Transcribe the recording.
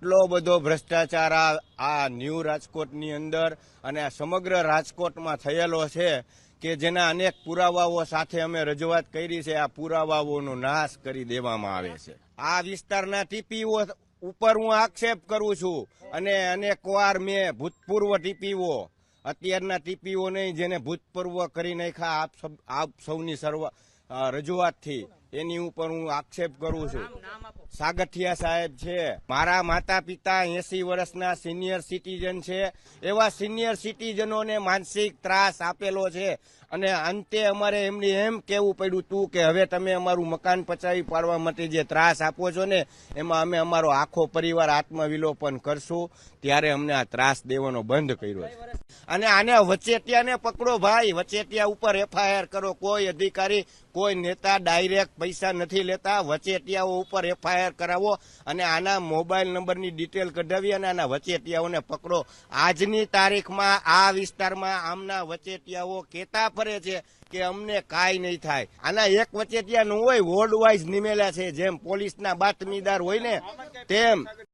આટલો બધો ભ્રષ્ટાચાર આ ન્યૂ રાજકોટની અંદર અને આ સમગ્ર રાજકોટમાં થયેલો છે કે જેના અનેક પુરાવાઓ સાથે અમે રજૂઆત કરી છે, આ પુરાવાઓનો નાશ કરી દેવામાં આવે છે. આ વિસ્તારના ટીપીઓ ઉપર હું આક્ષેપ કરું છું અને અનેક વાર મેં ભૂતપૂર્વ ટીપીઓ, અત્યારના ટીપીઓ નહીં, જેને ભૂતપૂર્વ કરી નાખ્યા, આપ આપ સૌની સર્વ રજૂઆતથી. એની ઉપર હું આક્ષેપ કરું છું. સાગઠિયા સાહેબ છે. મારા માતા પિતા એસી વર્ષના સિનિયર સિટીઝન છે. એવા સિનિયર સિટીઝનોને માનસિક ત્રાસ આપેલો છે. અને અંતે અમારે એમની એમ કેવું પડ્યું તું કે હવે તમે અમારું મકાન પચાવી પાડવા માટે જે ત્રાસ આપો છો ને એમાં અમે અમારો આખો પરિવાર આત્મવિલોપન કરશું. ત્યારે અમને આ ત્રાસ દેવાનો બંધ કર્યો છે. અને આને વચેટિયાને પકડો ભાઈ. વચેટિયા ઉપર એફઆઈઆર કરો. કોઈ અધિકારી કોઈ નેતા ડાયરેક્ટ પૈસા નથી લેતા. વચેટિયાઓ ઉપર એફઆઈઆર કરાવો અને આના મોબાઈલ નંબરની ડિટેલ કઢાવી અને આના વચેટિયાઓને પકડો. આજની તારીખમાં આ વિસ્તારમાં આમના વચેટિયાઓ કેતા ફરે છે કે અમને કાંઈ નહીં થાય. આના એક વચેટિયા નું હોય વોર્ડ વાઇઝ નિમેલા છે. જેમ પોલીસના બાતમીદાર હોય ને, તેમ